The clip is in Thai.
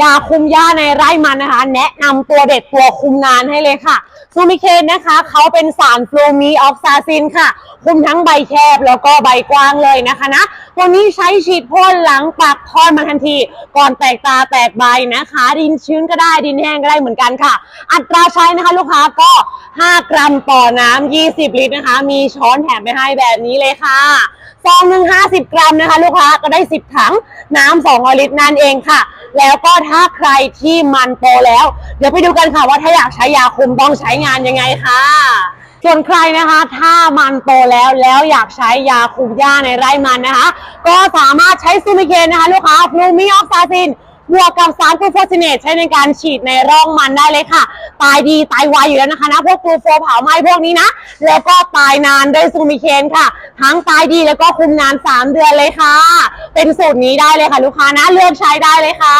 ยาคุมหญ้าในไร่มันนะคะ แนะนำตัวเด็ดตัวคุมนานให้เลยค่ะซูมิเคนนะคะเขาเป็นสารฟลูมีออกซาซินค่ะ คุมทั้งใบแคบแล้วก็ใบกว้างเลยนะคะนะตัวนี้ใช้ฉีดพ่นหลังปักทอดมาทันที ก่อนแตกตาแตกใบนะคะ ดินชื้นก็ได้ดินแห้งก็ได้เหมือนกันค่ะ อัตราใช้นะคะลูกค้าก็ 5 กรัมต่อน้ำ20 ลิตรนะคะ มีช้อนแถมไปให้แบบนี้เลยค่ะ ซองหนึ่งห้าสิบกรัมนะคะ ลูกค้าก็ได้สิบถังน้ำสองลิตรนั่นเองค่ะ แล้วก็ถ้าใครที่มันโตแล้ว เดี๋ยวไปดูกันค่ะว่าถ้าอยากใช้ยาคุมต้องใช้งานยังไงค่ะส่วนใครนะคะ ถ้ามันโตแล้วแล้วอยากใช้ยาคุมหญ้าในไร่มันนะคะ ก็สามารถใช้ซูมิเคนนะคะ ลูกค้าฟลูมิออกซาซิน บวกกับสารกลูโฟสิเนตใช้ในการฉีดในร่องมันได้เลยค่ะ ตายดีตายไวอยู่แล้วนะคะนะพวกกลูโฟเผาไหม้พวกนี้นะ แล้วก็ตายนานด้วยซูมิเคนค่ะ ทั้งตายดีแล้วก็คุมนาน 3 เดือนเลยค่ะ เป็นสูตรนี้ได้เลยค่ะ ลูกค้านะเลือกใช้ได้เลยค่ะ